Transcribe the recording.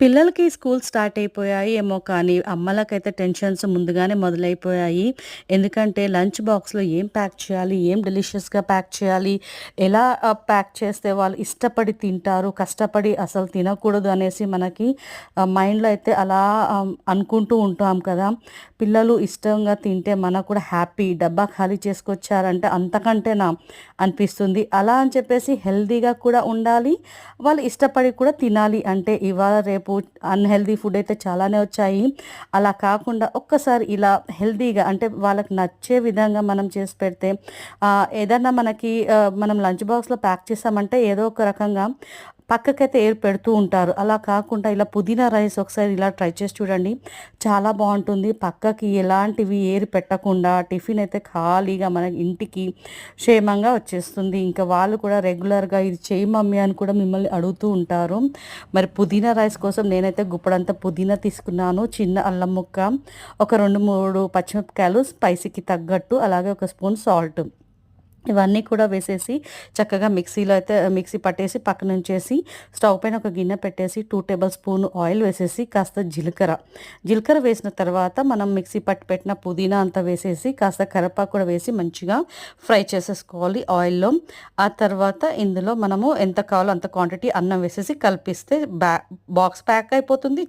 పిల్లలకి school start అయిపోయాయి ఏమో కానీ, అమ్మలకైతే టెన్షన్స్ ముందుగానే మొదలైపోయాయి. ఎందుకంటే లంచ్ బాక్స్‌లో ఏం ప్యాక్ చేయాలి? ఏం డెలిషియస్‌గా ప్యాక్ చేయాలి? ఎలా ప్యాక్ చేస్తే వాళ్ళు ఇష్టపడి తింటారు? కష్టపడి అసలు తినకూడదు అనేసి మనకి మైండ్‌లో అయితే అలా అనుకుంటూ ఉంటాం కదా! పిల్లలు ఇష్టంగా తింటే మనకు కూడా హ్యాపీ. డబ్బా ఖాళీ చేసుకొచ్చారంటే అంతకంటేనా అనిపిస్తుంది. అలా అని చెప్పేసి హెల్తీగా కూడా ఉండాలి. వాళ్ళు ఇష్టపడి కూడా తినాలి. అంటే ఇవాళ రేపు అన్‌హెల్తీ ఫుడ్ అయితే చాలానే వచ్చాయి. అలా కాకుండా ఒక్కసారి ఇలా హెల్తీగా అంటే వాళ్ళకి నచ్చే విధంగా మనం చేసి పెడితే ఏదన్నా మనకి మనం లంచ్ బాక్స్‌లో ప్యాక్ చేసామంటే ఏదో ఒక రకంగా పక్కకైతే ఏరు పెడుతూ ఉంటారు. అలా కాకుండా ఇలా పుదీనా రైస్ ఒకసారి ఇలా ట్రై చేసి చూడండి. చాలా బాగుంటుంది పక్కకి ఎలాంటివి ఏరు పెట్టకుండా టిఫిన్ అయితే ఖాళీగా మన ఇంటికి క్షేమంగా వచ్చేస్తుంది. ఇంకా వాళ్ళు కూడా రెగ్యులర్‌గా ఇది చేయి మమ్మీ అని కూడా మిమ్మల్ని అడుగుతూ ఉంటారు. మరి పుదీనా రైస్ కోసం నేనైతే గుప్పడంతా పుదీనా తీసుకున్నాను. చిన్న అల్లం ముక్క, ఒక 2, 3 పచ్చిమిరపకాయలు స్పైసీకి తగ్గట్టు, అలాగే ఒక స్పూన్ సాల్ట్. ఇవన్నీ కూడా వేసేసి చక్కగా మిక్సీలో అయితే మిక్సీ పట్టేసి పక్కనుంచేసి స్టవ్ పైన ఒక గిన్నె పెట్టేసి టూ టేబుల్ స్పూన్ ఆయిల్ వేసేసి కాస్త జీలకర్ర, జీలకర్ర వేసిన తర్వాత మనం మిక్సీ పట్టి పెట్టిన పుదీనా అంతా వేసేసి కాస్త కరపాకు కూడా వేసి మంచిగా ఫ్రై చేసేసుకోవాలి ఆయిల్‌లో. ఆ తర్వాత ఇందులో మనము ఎంత కావాలో అంత క్వాంటిటీ అన్నం వేసేసి కలిపిస్తే బ్యా బాక్స్ ప్యాక్ అయిపోతుంది.